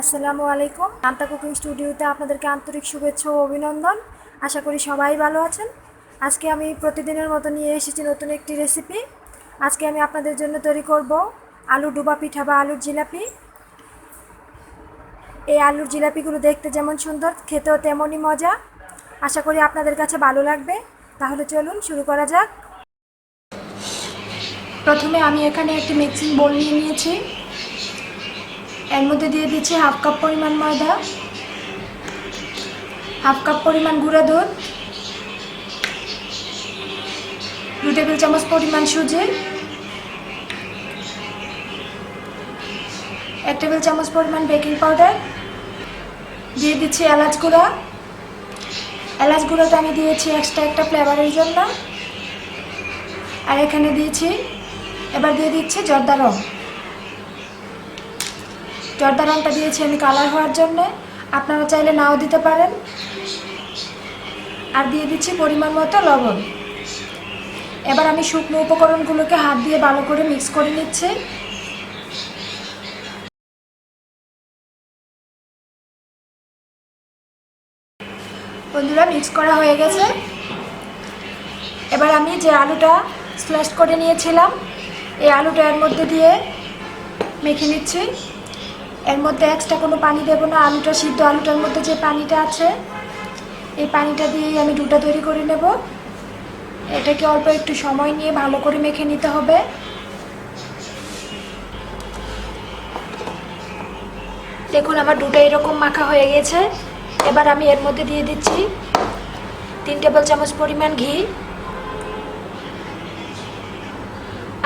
আসসালামু আলাইকুম। আন্তা কুকিং স্টুডিওতে আপনাদেরকে আন্তরিক শুভেচ্ছা ও অভিনন্দন। আশা করি সবাই ভালো আছেন। আজকে আমি প্রতিদিনের মতো নিয়ে এসেছি নতুন একটি রেসিপি। আজকে আমি আপনাদের জন্য তৈরি করব আলু ডুবা পিঠা বা আলুর জিলাপি। এই আলুর জিলাপিগুলো দেখতে যেমন সুন্দর, খেতেও তেমনই মজা। আশা করি আপনাদের কাছে ভালো লাগবে। তাহলে চলুন শুরু করা যাক। প্রথমে আমি এখানে একটি মিক্সিং বোল নিয়ে নিয়েছি। এর মধ্যে দিয়ে দিচ্ছি হাফ কাপ পরিমাণ ময়দা, হাফ কাপ পরিমাণ গুঁড়া দুধ, দু টেবিল চামচ পরিমাণ সুজি, এক টেবিল চামচ পরিমাণ বেকিং পাউডার, দিয়ে দিচ্ছি এলাচ গুঁড়া। এলাচ গুঁড়োটা আমি দিয়েছি এক্সট্রা একটা ফ্লেভারের জন্য। আর এখানে দিয়েছি, এবার দিয়ে দিচ্ছি জর্দা রং। জর্দা রঙটা দিয়েছি আমি কালার হওয়ার জন্য। আপনারা চাইলে নাও দিতে পারেন। আর দিয়ে দিচ্ছি পরিমাণ মতো লবণ। এবার আমি শুকনো উপকরণগুলোকে হাত দিয়ে ভালো করে মিক্স করে নিচ্ছি। বন্ধুরা, মিক্স করা হয়ে গেছে। এবার আমি যে আলুটা স্ল্যাশ করে নিয়েছিলাম, এই আলুটা এর মধ্যে দিয়ে মেখে নিচ্ছি। এর মধ্যে এক্সট্রা কোনো পানি দেবো না, আলুটা সিদ্ধ, আলুটার মধ্যে যে পানিটা আছে, এই পানিটা দিয়েই আমি ডুটা তৈরি করে নেব। এটাকে অল্প একটু সময় নিয়ে ভালো করে মেখে নিতে হবে। দেখুন আমার ডুটা এরকম মাখা হয়ে গেছে। এবার আমি এর মধ্যে দিয়ে দিচ্ছি তিন টেবিল চামচ পরিমাণ ঘি।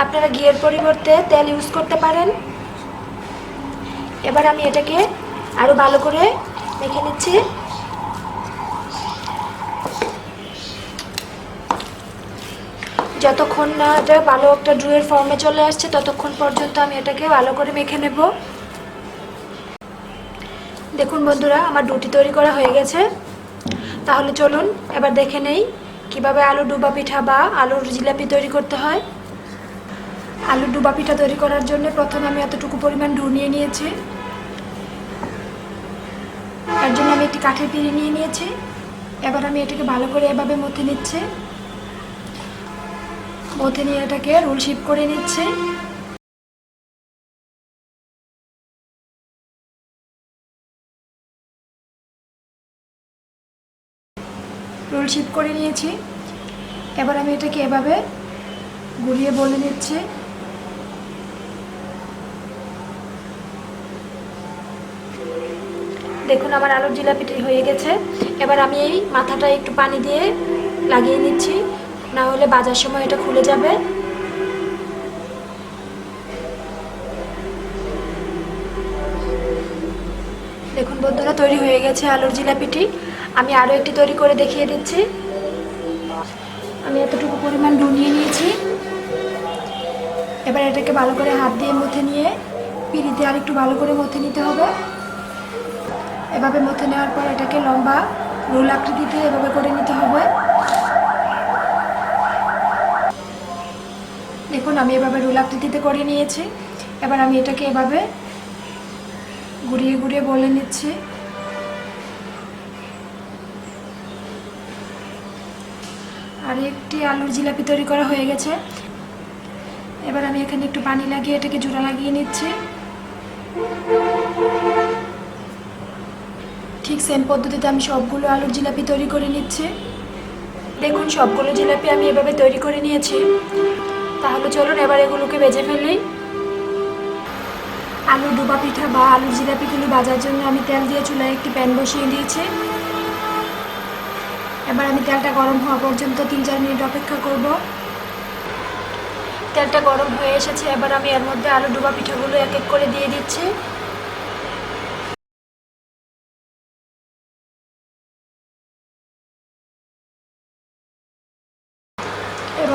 আপনারা ঘিয়ের পরিবর্তে তেল ইউজ করতে পারেন। এবার আমি এটাকে আরও ভালো করে মেখে নিচ্ছি। যতক্ষণ না এটা ভালো একটা ড্রুয়ের ফর্মে চলে আসছে, ততক্ষণ পর্যন্ত আমি এটাকে ভালো করে মেখে নেব। দেখুন বন্ধুরা, আমার ডুটি তৈরি করা হয়ে গেছে। তাহলে চলুন, এবার দেখে নেই কীভাবে আলু ডুবা পিঠা বা আলুর জিলাপি তৈরি করতে হয়। আলু ডুবা পিঠা তৈরি করার জন্য প্রথমে আমি এতটুকু পরিমাণ ডু নিয়ে নিয়েছি এর জন্য আমি একটি কাঠের পিঁড়ি নিয়ে নিয়েছি। এবার আমি এটাকে ভালো করে এভাবে মথে নিচ্ছে। মথে নিয়ে এটাকে রোল শিপ করে নিচ্ছে। রোল শিপ করে নিয়েছি। এবার আমি এটাকে এভাবে গুলিয়ে বলে নিচ্ছি। দেখুন, আমার আলুর জিলাপিটি হয়ে গেছে। এবার আমি এই মাথাটা একটু পানি দিয়ে লাগিয়ে নিচ্ছি। না হলে বাজার সময় এটা খুলে যাবে। দেখুন বন্ধুরা, তৈরি হয়ে গেছে আলুর জিলাপিটি আমি আরও একটি তৈরি করে দেখিয়ে দিচ্ছি। আমি এতটুকু পরিমাণ ডু নিয়ে নিয়েছি। এবার এটাকে ভালো করে হাত দিয়ে মথে নিয়ে, পিড়িতে আর একটু ভালো করে মথে নিতে হবে। এভাবে মথে নেওয়ার পর এটাকে লম্বা রোল আকৃতিতে এভাবে করে নিতে হবে। দেখুন, আমি এভাবে রোল আকৃতিতে করে নিয়েছি। এবার আমি এটাকে এভাবে ঘুরিয়ে ঘুরিয়ে বলে নিচ্ছি। আর একটি আলুর জিলাপি তৈরি করা হয়ে গেছে। এবার আমি এখানে একটু পানি লাগিয়ে এটাকে জোড়া লাগিয়ে নিচ্ছি। ঠিক সেম পদ্ধতিতে আমি সবগুলো আলুর জিলাপি তৈরি করে নিচ্ছি। দেখুন, সবগুলো জিলাপি আমি এভাবে তৈরি করে নিয়েছি। তাহলে চলুন, এবার এগুলোকে বেজে ফেলি। আলু ডুবা পিঠা বা আলুর জিলাপিগুলো ভাজার জন্য আমি তেল দিয়ে চুলায় একটি প্যান বসিয়ে দিয়েছি। এবার আমি তেলটা গরম হওয়া পর্যন্ত তিন চার মিনিট অপেক্ষা করব। তেলটা গরম হয়ে এসেছে, এবার আমি এর মধ্যে আলু ডুবা পিঠাগুলো এক এক করে দিয়ে দিচ্ছি।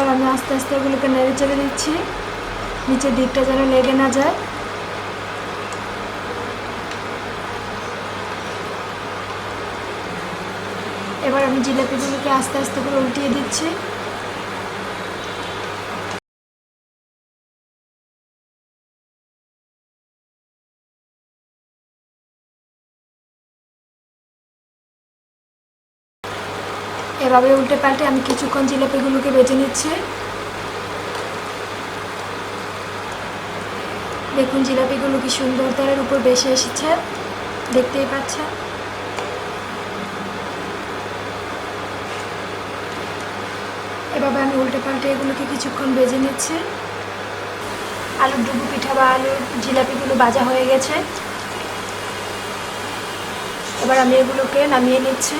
এবার আমি আস্তে আস্তে ওগুলোকে নেড়ে চেড়ে দিচ্ছি। নিচের দিকটা যেন লেগে না যায়। এবার আমি জিলাপিগুলোকে আস্তে আস্তে করে উল্টিয়ে দিচ্ছি। এভাবে উল্টে পাল্টে আমি কিছুক্ষণ জিলাপিগুলোকে বেজে নিচ্ছি। দেখুন জিলাপিগুলো কি সুন্দর তেলের উপর বেশি এসেছে। দেখতেই পাচ্ছেন। এভাবে আমি উল্টে পাল্টে এগুলোকে কিছুক্ষণ বেজে নিচ্ছি। আলুর ডুবু পিঠা বা আলুর জিলাপিগুলো ভাজা হয়ে গেছে। এবার আমি এগুলোকে নামিয়ে নিচ্ছি।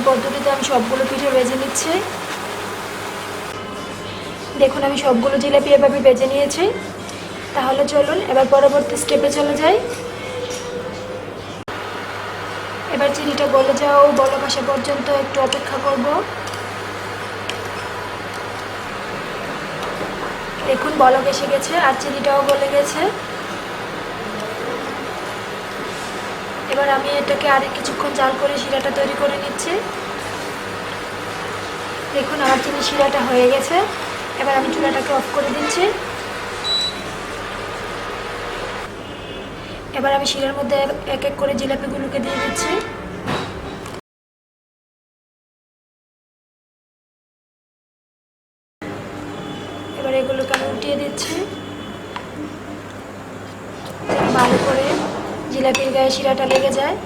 সেম পদ্ধতিতে আমি সবগুলো পিঠে ভেজে নিচ্ছি। দেখুন, আমি সবগুলো জিলাপি এভাবে ভেজে নিয়েছি। তাহলে চলুন, এবার পরবর্তী স্টেপে চলে যাই। এবার চিনিটা গলে যাও বলক আসা পর্যন্ত একটু অপেক্ষা করব। দেখুন, বলক এসে গেছে আর চিনিটাও গলে গেছে। এবার আমি এটাকে আরে কিছুক্ষণ জাল করে শিরাটা তৈরি করে নিচ্ছি। দেখুন, আমার চিনি শিরাটা হয়ে গেছে। এবার আমি চুলাটাকে অফ করে দিচ্ছি। এবার আমি শিরার মধ্যে এক এক করে জিলাপিগুলোকে দিয়ে দিচ্ছি। এবার এগুলোকে আমি উঠিয়ে দিচ্ছি। ভালো করে জিলাপির গায়ে শিরাটা লেগে যায়।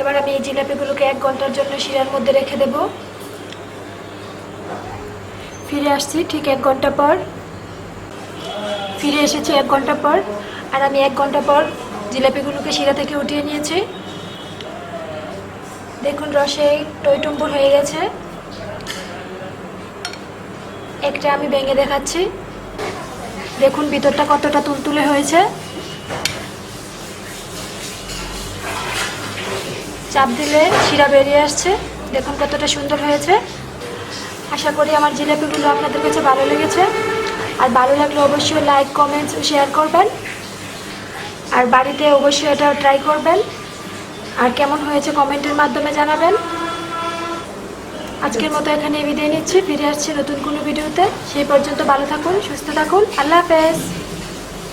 এবার আমি এই জিলাপিগুলোকে এক ঘণ্টার জন্য শিরার মধ্যে রেখে দেব। ফিরে আসছি ঠিক এক ঘণ্টা পর। ফিরে এসেছি এক ঘণ্টা পর, আর আমি এক ঘণ্টা পর জিলাপিগুলোকে শিরা থেকে উঠিয়ে নিয়েছি। দেখুন রসে টইটুম্বুর হয়ে গেছে। একটা আমি ভেঙে দেখাচ্ছি। দেখুন ভিতরটা কতটা তুলতুলে হয়েছে। চাপ দিলে শিরা বেরিয়ে আসছে। দেখুন কতটা সুন্দর হয়েছে। আশা করি আমার জিলাপিগুলো আপনাদের কাছে ভালো লেগেছে। আর ভালো লাগলে অবশ্যই লাইক কমেন্টস শেয়ার করবেন। আর বাড়িতে অবশ্যই এটা ট্রাই করবেন। আর কেমন হয়েছে কমেন্টের মাধ্যমে জানাবেন। আজকের মতো এখানে বিদায় নিচ্ছি। ফিরে আসছি নতুন কোনো ভিডিওতে। সেই পর্যন্ত ভালো থাকুন, সুস্থ থাকুন। আল্লাহ হাফেজ।